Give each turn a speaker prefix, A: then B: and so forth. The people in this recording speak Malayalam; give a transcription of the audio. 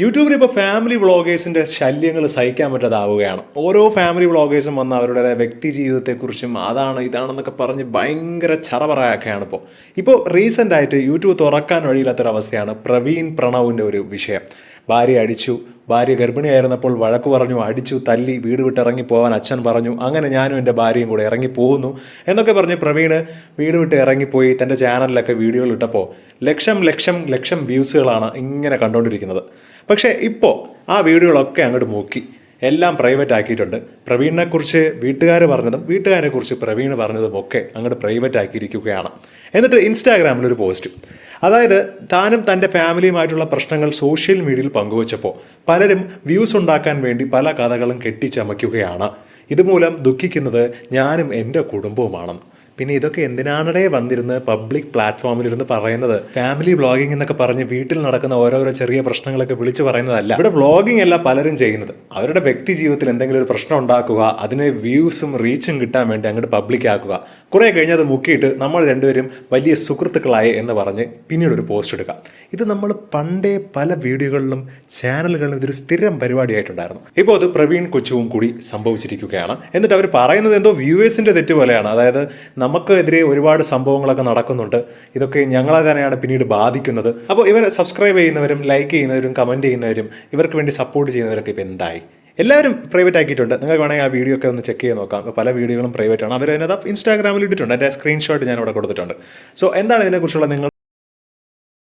A: യൂട്യൂബിൽ ഇപ്പോൾ ഫാമിലി വ്ളോഗേഴ്സിന്റെ ശല്യങ്ങൾ സഹിക്കാൻ പറ്റാതാവുകയാണ്. ഓരോ ഫാമിലി വ്ളോഗേഴ്സും വന്ന് അവരുടെ വ്യക്തി ജീവിതത്തെക്കുറിച്ചും അതാണ് ഇതാണെന്നൊക്കെ പറഞ്ഞ് ഭയങ്കര ചറപറയൊക്കെയാണ് ഇപ്പോൾ. ഇപ്പോൾ റീസെന്റായിട്ട് യൂട്യൂബ് തുറക്കാൻ വഴിയില്ലാത്തൊരവസ്ഥയാണ് പ്രവീൺ പ്രണവിന്റെ ഒരു വിഷയം. ഭാര്യ അടിച്ചു ഭാര്യ ഗർഭിണിയായിരുന്നപ്പോൾ വഴക്ക് പറഞ്ഞു അടിച്ചു തല്ലി വീട് വിട്ട് ഇറങ്ങി പോകാൻ അച്ഛൻ പറഞ്ഞു. അങ്ങനെ ഞാനും എന്റെ ഭാര്യയും കൂടെ ഇറങ്ങി പോകുന്നു. എന്നൊക്കെ പറഞ്ഞ് പ്രവീണ് വീട് വിട്ട് ഇറങ്ങിപ്പോയി തന്റെ ചാനലിലൊക്കെ വീഡിയോകൾ ഇട്ടപ്പോൾ ലക്ഷം ലക്ഷം ലക്ഷം വ്യൂസുകളാണ് ഇങ്ങനെ കണ്ടുകൊണ്ടിരിക്കുന്നത്. പക്ഷേ ഇപ്പോൾ ആ വീഡിയോകളൊക്കെ അങ്ങോട്ട് നോക്കി എല്ലാം പ്രൈവറ്റ് ആക്കിയിട്ടുണ്ട്. പ്രവീണിനെക്കുറിച്ച് വീട്ടുകാർ പറഞ്ഞതും വീട്ടുകാരെക്കുറിച്ച് പ്രവീൺ പറഞ്ഞതും ഒക്കെ അങ്ങോട്ട് പ്രൈവറ്റ് ആക്കിയിരിക്കുകയാണ്. എന്നിട്ട് ഇൻസ്റ്റാഗ്രാമിലൊരു പോസ്റ്റ്. അതായത് താനും തന്റെ ഫാമിലിയുമായിട്ടുള്ള പ്രശ്നങ്ങൾ സോഷ്യൽ മീഡിയയിൽ പങ്കുവച്ചപ്പോൾ പലരും വ്യൂസ് ഉണ്ടാക്കാൻ വേണ്ടി പല കഥകളും കെട്ടിച്ചമയ്ക്കുകയാണ്. ഇതുമൂലം ദുഃഖിക്കുന്നത് ഞാനും എന്റെ കുടുംബവുമാണെന്ന് പിന്നെ ഇതൊക്കെ എന്തിനാണടേ വന്നിരുന്ന് പബ്ലിക് പ്ലാറ്റ്ഫോമിലിരുന്ന് പറയുന്നത്? ഫാമിലി വ്ളോഗിംഗ് എന്നൊക്കെ പറഞ്ഞ് വീട്ടിൽ നടക്കുന്ന ഓരോരോ ചെറിയ പ്രശ്നങ്ങളൊക്കെ വിളിച്ചു പറയുന്നതല്ല. ഇവിടെ വ്ളോഗിംഗ് അല്ല പലരും ചെയ്യുന്നത്. അവരുടെ വ്യക്തി ജീവിതത്തിൽ എന്തെങ്കിലും ഒരു പ്രശ്നം ഉണ്ടാക്കുക അതിന് വ്യൂസും റീച്ചും കിട്ടാൻ വേണ്ടി അങ്ങോട്ട് പബ്ലിക് ആക്കുക. കുറെ കഴിഞ്ഞ് അത് മുക്കിയിട്ട് നമ്മൾ രണ്ടുപേരും വലിയ സുഹൃത്തുക്കളായി എന്ന് പറഞ്ഞ് പിന്നീട് ഒരു പോസ്റ്റ് എടുക്കുക ഇത് നമ്മൾ പണ്ടേ പല വീഡിയോകളിലും ചാനലുകളിലും ഇതൊരു സ്ഥിരം പരിപാടിയായിട്ടുണ്ടായിരുന്നു. ഇപ്പോൾ അത് പ്രവീൺ കൊച്ചുവും കൂടി സംഭവിച്ചിരിക്കുകയാണ്. എന്നിട്ട് അവർ പറയുന്നത് എന്തോ വ്യൂവേഴ്സിന്റെ തെറ്റ് പോലെയാണ്. അതായത് നമുക്കെതിരെ ഒരുപാട് സംഭവങ്ങളൊക്കെ നടക്കുന്നുണ്ട്. ഇതൊക്കെ ഞങ്ങളെ തന്നെയാണ് പിന്നീട് ബാധിക്കുന്നത്. അപ്പോൾ ഇവർ സബ്സ്ക്രൈബ് ചെയ്യുന്നവരും ലൈക്ക് ചെയ്യുന്നവരും കമന്റ് ചെയ്യുന്നവരും ഇവർക്ക് വേണ്ടി സപ്പോർട്ട് ചെയ്യുന്നവരൊക്കെ ഇപ്പോൾ എന്തായി? എല്ലാവരും പ്രൈവറ്റ് ആക്കിയിട്ടുണ്ട്. നിങ്ങൾക്ക് വേണമെങ്കിൽ ആ വീഡിയോ ഒക്കെ ഒന്ന് ചെക്ക് ചെയ്ത് നോക്കാം. പല വീഡിയോകളും പ്രൈവറ്റ് ആണ്. അവർ അതിനകത്ത് ഇൻസ്റ്റാഗ്രാമിൽ ഇട്ടിട്ടുണ്ട്. അതിന്റെ സ്ക്രീൻഷോട്ട് ഞാൻ അവിടെ കൊടുത്തിട്ടുണ്ട്. സോ എന്താണ് ഇതിനെക്കുറിച്ചുള്ള നിങ്ങൾ